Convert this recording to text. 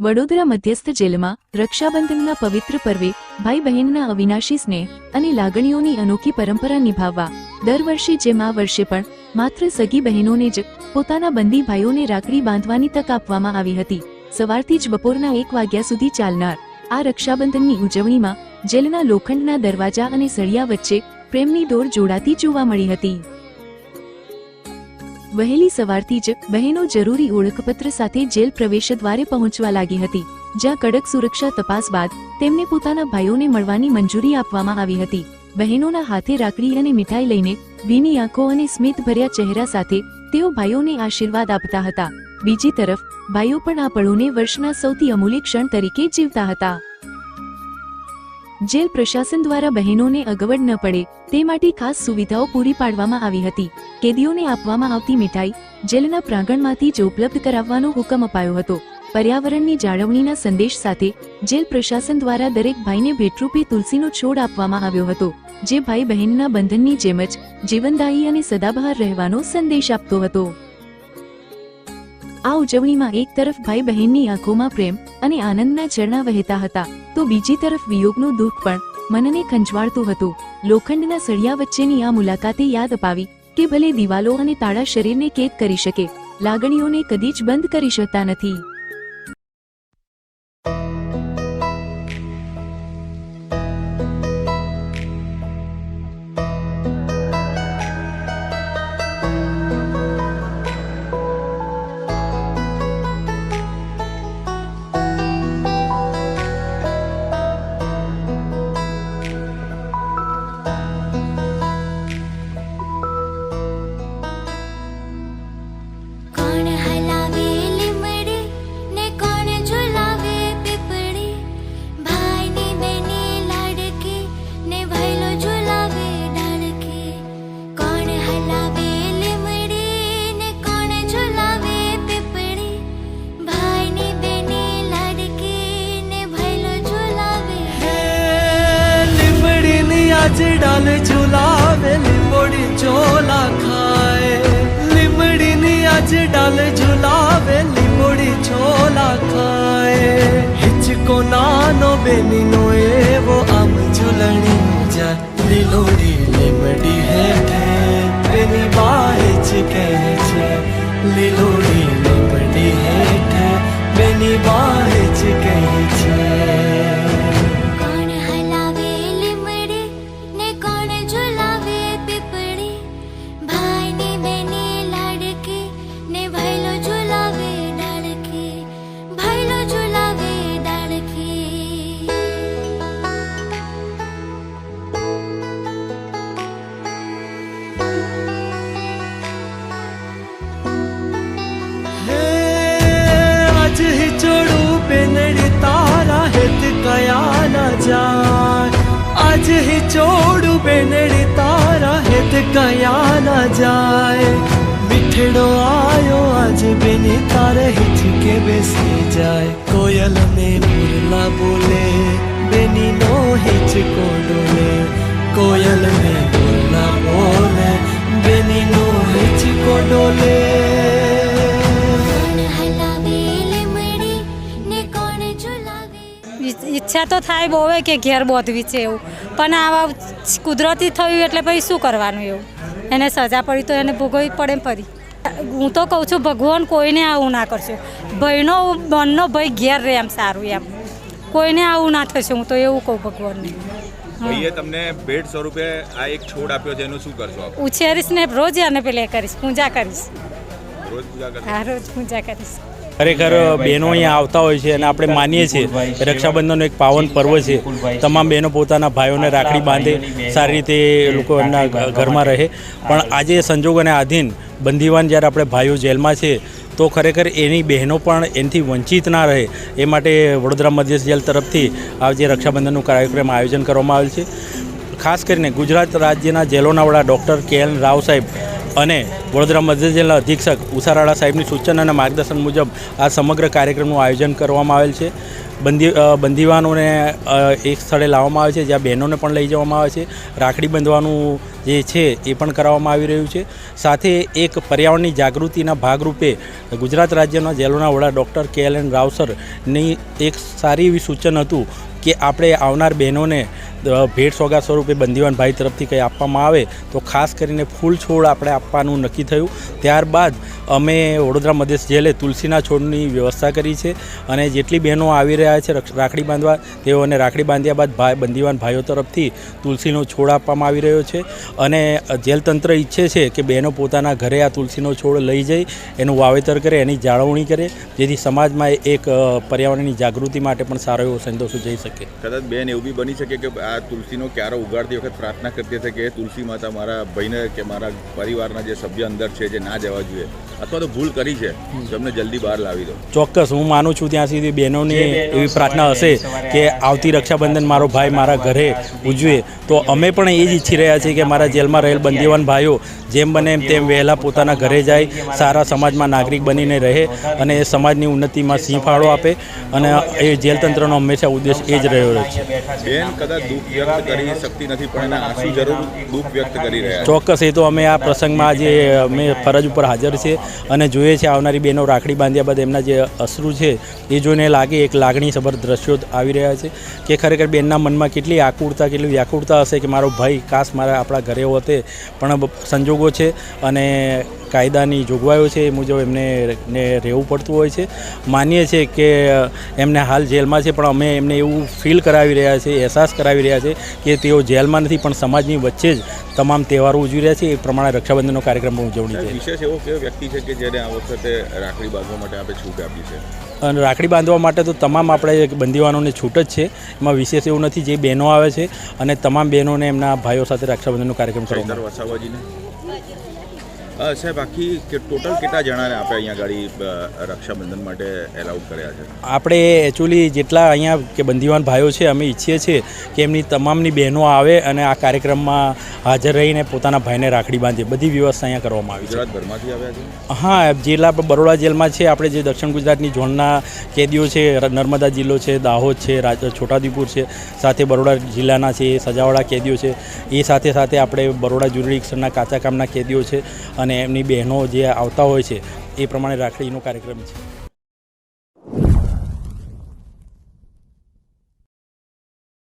વડોદરા મધ્યસ્થ જેલમાં રક્ષાબંધનના પવિત્ર પર્વે ભાઈ બહેનના અવિનાશી સ્નેહ અને લાગણીઓની અનોખી પરંપરા નિભાવવા દર વર્ષે જેમ આ વર્ષે પણ માત્ર સગી બહેનોને જ પોતાના બંદી ભાઈઓને રાખડી બાંધવાની તક આપવામાં આવી હતી. સવારથી જ બપોરના એક વાગ્યા સુધી ચાલનાર આ રક્ષાબંધનની ઉજવણીમાં જેલના લોખંડના દરવાજા અને સળિયા વચ્ચે પ્રેમની દોર જોડાતી જોવા મળી હતી. વહેલી સવારથી જ બહેનો જરૂરી ઓળખપત્ર સાથે જેલ પ્રવેશ દ્વારે પહોંચવા લાગી હતી, જ્યાં કડક સુરક્ષા તપાસ બાદ તેમને પોતાના ભાઈઓને મળવાની મંજૂરી આપવામાં આવી હતી. બહેનોના હાથે રાખડી અને મીઠાઈ લઈને ભીની આંખો અને સ્મિતભર્યા ચહેરા સાથે તેઓ ભાઈઓને આશીર્વાદ આપતા હતા. બીજી તરફ, ભાઈઓ પણ આ પળોને વર્ષના સૌથી અમૂલ્ય ક્ષણ તરીકે જીવતા હતા. જેલ પ્રશાસન દ્વારા બહેનોને અગવડ ન પડે તે માટે ખાસ સુવિધાઓ પૂરી પાડવામાં આવી હતી. કેદીઓને આપવામાં આવતી મીઠાઈ જેલના પ્રાંગણમાંથી જ ઉપલબ્ધ કરાવવાનો હુકમ અપાયો હતો. પર્યાવરણની જાળવણીના સંદેશ સાથે જેલ પ્રશાસન દ્વારા દરેક ભાઈને ભેટરૂપે તુલસીનો છોડ આપવામાં આવ્યો હતો, જે ભાઈ બહેનના બંધનની જેમ જ જીવનદાયી અને સદાબહાર રહેવાનો સંદેશ આપતો હતો. આ ઉજવણીમાં એક તરફ ભાઈ બહેનની આંખોમાં પ્રેમ અને આનંદના ઝરણા વહેતા હતા તો બીજી તરફ વિયોગનું દુઃખ પણ મનને ખંજવાળતું હતું. લોખંડના સળિયા વચ્ચેની આ મુલાકાતે યાદ અપાવી કે ભલે દિવાલો અને તાળા શરીરને કેદ કરી શકે, લાગણીઓને કદી જ બંધ કરી શકતા નથી. આજ ડાલ ઝુલાવે લીંબોડી ચોલા ખાય લીમડીની આજ ડાલ ઝુલાવે લીંબોડી ચોલા ખાય હિચકો નાનો બેનીનો એવો આમ ઝૂલણી જાય લીલોડી લીમડી હેઠે બેની બાહેચ કહે છે લીલોડી કયા ના જાય આજ હિચોડું બેનડી તારા હેત કયા ના જાય મીઠડો આયો આજ બેની તારે હિચકે બેસી જાય કોયલ ને મુરલા બોલે બેની નો હિચકો ડોલે કોયલ ઈચ્છા તો થાય બહુ કે ઘેર બોધવી છે એવું. પણ આવા કુદરતી થયું એટલે પછી શું કરવાનું એવું? એને સજા પડી તો એને ભોગવવી પડે ફરી. હું તો કહું છું ભગવાન કોઈને આવું ના કરશું. ભાઈનો મનનો ભય ઘેર રહે એમ સારું એમ. કોઈને આવું ના થશે હું તો એવું કહું ભગવાનને. ભાઈએ તમને ભેટ સ્વરૂપે આ એક છોડ આપ્યો છે એનું શું કરશો આપ? ઉછેરીશ ને રોજ એને પેલે કરીશ પૂજા કરીશ. રોજ પૂજા કરીશ? હા રોજ પૂજા કરીશ. ખરેખર બહેનો અહીંયા આવતા હોય છે અને આપણે માનીએ છીએ રક્ષાબંધનનો એક પાવન પર્વ છે. તમામ બહેનો પોતાના ભાઈઓને રાખડી બાંધે સારી રીતે લોકો એમના ઘરમાં રહે. પણ આજે સંજોગોને આધીન બંદીવાન જ્યારે આપણે ભાઈઓ જેલમાં છે તો ખરેખર એની બહેનો પણ એનાથી વંચિત ના રહે. એ માટે વડોદરા મધ્યસ્થ જેલ તરફથી આ જે રક્ષાબંધનનું કાર્યક્રમ આયોજન કરવામાં આવેલ છે. ખાસ કરીને ગુજરાત રાજ્યના જેલોના વડા ડૉક્ટર કે એલ રાવ સાહેબ અને વડોદરા મધ્ય જિલ્લા અધિક્ષક ઉષારાળા સાહેબની સૂચન અને માર્ગદર્શન મુજબ આ સમગ્ર કાર્યક્રમનું આયોજન કરવામાં આવેલ છે. બંદી બંદીવાનોને એક સ્થળે લાવવામાં આવે છે, જ્યાં બહેનોને પણ લઈ જવામાં આવે છે. રાખડી બંધવાનું જે છે એ પણ કરાવવામાં આવી રહ્યું છે. સાથે એક પર્યાવરણની જાગૃતિના ભાગરૂપે ગુજરાત રાજ્યના જેલોના વડા ડૉક્ટર કે એલ એન રાવસરની એક સારી એવી સૂચન હતું કે આપણે આવનાર બહેનોને ભેટ સોગા સ્વરૂપે બંદીવાન ભાઈ તરફથી કંઈ આપવામાં આવે તો ખાસ કરીને ફૂલ છોડ આપણે આપવાનું નક્કી થયું. ત્યારબાદ અમે વડોદરા મધ્યસ્થ જેલે તુલસીના છોડની વ્યવસ્થા કરી છે અને જેટલી બહેનો આવી રહ્યા છે રાખડી બાંધવા, તેઓને રાખડી બાંધ્યા બાદ ભાઈ બંદીવાન ભાઈઓ તરફથી તુલસીનો છોડ આપવામાં આવી રહ્યો છે. અને જેલ તંત્ર ઈચ્છે છે કે બહેનો પોતાના ઘરે આ તુલસીનો છોડ લઈ જઈ, એનું વાવેતર કરે, એની જાળવણી કરે, જેથી સમાજમાં એક પર્યાવરણની જાગૃતિ માટે પણ સારો એવો સંદેશો જઈ શકે. કદાચ બેન એવું બી બની શકે કે આ તુલસીનો ક્યારો ઉગાડતી વખત પ્રાર્થના કરતી હશે કે તુલસી માતા મારા ભાઈને કે મારા પરિવારના જે સભ્ય અંદર છે, જે ના જવા જોઈએ. અથવા તો ભૂલ કરી છે તમને જલ્દી બહાર લાવી દો. ચોક્કસ હું માનું છું ત્યાં સુધી બહેનોની એવી પ્રાર્થના હશે કે આવતી રક્ષાબંધન મારો ભાઈ મારા ઘરે ઉજવે. તો અમે પણ એ જ ઈચ્છી રહ્યા છીએ કે મારા જેલમાં રહેલ બંદીવાન ભાઈઓ જેમ બને એમ તેમ વહેલા પોતાના ઘરે જાય સારા સમાજમાં નાગરિક બનીને રહે અને એ સમાજની ઉન્નતિમાં સિંહ ફાળો આપે અને એ જેલ તંત્રનો હંમેશા ઉદ્દેશ એ જ રહ્યો છે. બેન કદાચ દુઃખ વ્યક્ત કરી શકતી નથી પણ એના આંસુ જરૂર દુઃખ વ્યક્ત કરી રહ્યા છે. ચોક્કસ એ તો અમે આ પ્રસંગમાં આજે અમે ફરજ ઉપર હાજર છે અને જોઈએ છે આવનારી બહેનો રાખડી બાંધ્યા બાદ એમના જે અશ્રુ છે, એ જોઈને લાગે એક લાગણીસભર દ્રશ્યો આવી રહ્યા છે કે ખરેખર બેનના મનમાં કેટલી આકુળતા કેટલી વ્યાકુળતા હશે કે મારો ભાઈ કાશ મારા આપણા ઘરે હોતે પણ સંજોગો છે અને કાયદાની જોગવાઈઓ છે એ મુજબ એમને ને રહેવું પડતું હોય છે. માનીએ છીએ કે એમને હાલ જેલમાં છે પણ અમે એમને એવું ફીલ કરાવી રહ્યા છે અહેસાસ કરાવી રહ્યા છે કે તેઓ જેલમાં નથી પણ સમાજની વચ્ચે જ તમામ તહેવારો ઉજવી રહ્યા છે. એ પ્રમાણે રક્ષાબંધનનો કાર્યક્રમમાં ઉજવણી સાહેબ, છે વિશેષ એવો કયો વ્યક્તિ છે કે જેને આ વખતે રાખડી બાંધવા માટે આપણે છૂટ આપી છે? અને રાખડી બાંધવા માટે તો તમામ આપણે બંદીવાનોને છૂટ જ છે. એમાં વિશેષ એવું નથી જે બહેનો આવે છે અને તમામ બહેનોને એમના ભાઈઓ સાથે રક્ષાબંધનનો કાર્યક્રમ કરવામાં વસાવાજીને? સાહેબ આખી કે ટોટલ કેટલા જણાને આપણે અહીંયા ગાડી રક્ષાબંધન માટે એલાઉડ કર્યા છે? આપણે એકચ્યુઅલી જેટલા અહીંયા કે બંદીવાન ભાઈઓ છે અમે ઈચ્છીએ છીએ કે એમની તમામની બહેનો આવે અને આ કાર્યક્રમમાં હાજર રહીને પોતાના ભાઈને રાખડી બાંધે. બધી વ્યવસ્થા અહીંયા કરવામાં આવી છે. ગુજરાતભરમાંથી આવ્યા છે? હા જિલ્લા બરોડા જેલમાં છે આપણે જે દક્ષિણ ગુજરાતની ઝોનના કેદીઓ છે નર્મદા જિલ્લો છે દાહોદ છે રાજ છોટાઉદેપુર છે સાથે બરોડા જિલ્લાના છે સજાવાળા કેદીઓ છે. એ સાથે સાથે આપણે બરોડા જ્યુરિડિક્શનના કાચા કામના કેદીઓ છે અને એમની બહેનો જે આવતા હોય છે એ પ્રમાણે રાખડીનો કાર્યક્રમ છે.